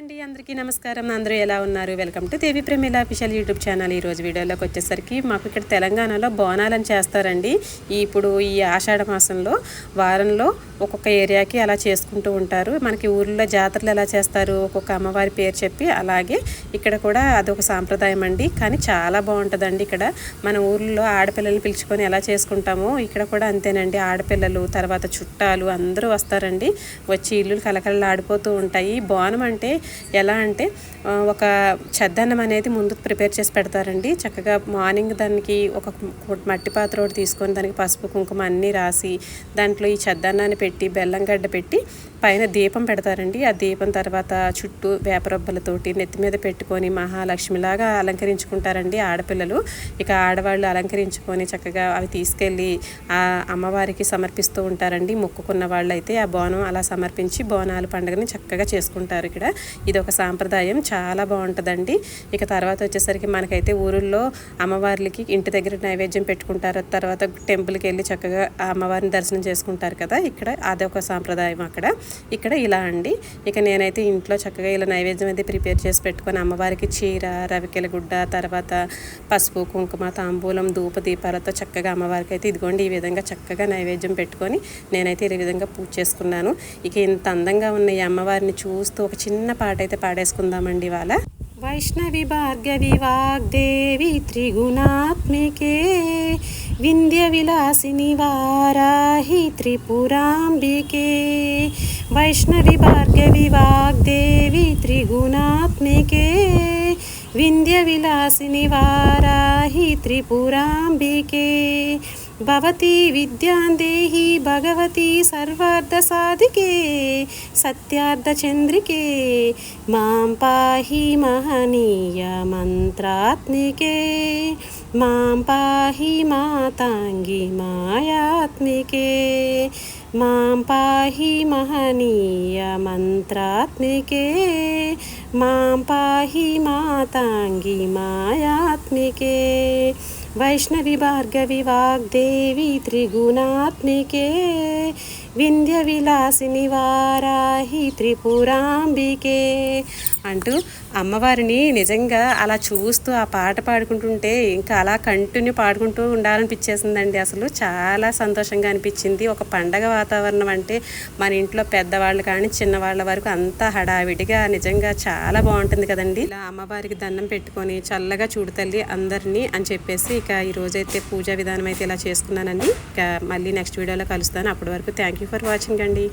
అండి. అందరికీ నమస్కారం. అందరూ ఎలా ఉన్నారు? Welcome to Devi Premila official YouTube channel ఈ రోజు వీడియోలోకి వచ్చేసరికి మాకు ఇక్కడ తెలంగాణలో బోనాలని చేస్తారండి. ఇప్పుడు ఈ ఆషాఢ మాసంలో వారంలో ఒక్కొక్క ఏరియాకి అలా చేసుకుంటూ ఉంటారు. మనకి ఊర్లో జాతరలు ఎలా చేస్తారు? ఒక్కొక్క అమ్మవారి పేరు చెప్పి అలాగే ఇక్కడ కూడా అదొక సాంప్రదాయం అండి. కానీ చాలా బాగుంటుందండి ఇక్కడ. మన ఊర్లో ఆడపిల్లలు పిలుచుకొని ఎలా చేసుకుంటామో ఇక్కడ కూడా అంతేనండి. ఆడపిల్లలు తర్వాత చుట్టాలు అందరూ వస్తారండి. వచ్చి ఇల్లు కలకలలాడిపోతూ ఉంటాయి. బోనం అంటే ఎలా అంటే ఒక చెద్దన్నం అనేది ముందు ప్రిపేర్ చేసి పెడతారండి. చక్కగా మార్నింగ్ దానికి ఒక మట్టి పాత్ర ఒకటి తీసుకొని దానికి పసుపు కుంకుమ అన్నీ రాసి దాంట్లో ఈ చెద్దన్నాన్ని పెట్టి బెల్లం గడ్డ పెట్టి పైన దీపం పెడతారండి. ఆ దీపం తర్వాత చుట్టూ వేపరొబ్బలతోటి నెత్తి మీద పెట్టుకొని మహాలక్ష్మిలాగా అలంకరించుకుంటారండి ఆడపిల్లలు. ఇక ఆడవాళ్ళు అలంకరించుకొని చక్కగా అవి తీసుకెళ్ళి ఆ అమ్మవారికి సమర్పిస్తూ ఉంటారండి. మొక్కుకున్న వాళ్ళు అయితే ఆ బోనం అలా సమర్పించి బోనాలు పండుగని చక్కగా చేసుకుంటారు ఇక్కడ. ఇది ఒక సాంప్రదాయం. చాలా బాగుంటుందండి. ఇక తర్వాత వచ్చేసరికి మనకైతే ఊరుల్లో అమ్మవార్లకి ఇంటి దగ్గర నైవేద్యం పెట్టుకుంటారు. తర్వాత టెంపుల్కి వెళ్ళి చక్కగా అమ్మవారిని దర్శనం చేసుకుంటారు కదా. ఇక్కడ అదొక సాంప్రదాయం అక్కడ. ఇక్కడ ఇలా అండి. ఇక నేనైతే ఇంట్లో చక్కగా ఇలా నైవేద్యం అయితే ప్రిపేర్ చేసి పెట్టుకొని అమ్మవారికి చీర రవికెల గుడ్డ తర్వాత పసుపు కుంకుమ తాంబూలం ధూప దీపాలతో చక్కగా అమ్మవారికి అయితే ఇదిగోండి ఈ విధంగా చక్కగా నైవేద్యం పెట్టుకొని నేనైతే ఈ విధంగా పూజ చేసుకున్నాను. ఇక ఇంత అందంగా ఉన్న ఈ అమ్మవారిని చూస్తూ ఒక చిన్న పాట పాట అయితే పాడేసుకుందామండి ఇవాళ. వైష్ణవి భార్గవి వాగ్దేవి త్రిగుణాత్మికే వింధ్య విలాసిని వారాహి త్రిపురాంబికే. వైష్ణవి భార్గవి వాగ్దేవి త్రిగుణాత్మికే వింధ్య విలాసిని వారాహి త్రిపురాంబికే. భవతి విద్యాం దేహి భగవతి సర్వార్థ సాధికే సత్యార్థ చంద్రికే మాం పాహి మహనీయ మంత్రాత్మికే మాం పాహి మాతాంగి మాయాత్మికే మాం పాహి మహనీయ మంత్రాత్మికే మాం పాహి మాతాంగి మాయాత్మికే వైష్ణవి భార్గవి వాగ్దేవి త్రిగుణాత్మికే వింధ్య విలాసిని వారాహి త్రిపురాంబికే అంటూ అమ్మవారిని నిజంగా అలా చూస్తూ ఆ పాట పాడుకుంటుంటే ఇంకా అలా కంటిన్యూ పాడుకుంటూ ఉండాలనిపించేసిందండి. అసలు చాలా సంతోషంగా అనిపించింది. ఒక పండగ వాతావరణం అంటే మన ఇంట్లో పెద్దవాళ్ళు కానీ చిన్నవాళ్ళ వరకు అంతా హడావిడిగా నిజంగా చాలా బాగుంటుంది కదండి. ఇలా అమ్మవారికి దండం పెట్టుకొని చల్లగా చూడు తల్లి అందరినీ అని చెప్పేసి ఇక ఈరోజైతే పూజా విధానం అయితే ఇలా చేసుకున్నానండి. ఇక మళ్ళీ నెక్స్ట్ వీడియోలో కలుస్తాను. అప్పటి వరకు థ్యాంక్ యూ ఫర్ వాచింగ్ అండి.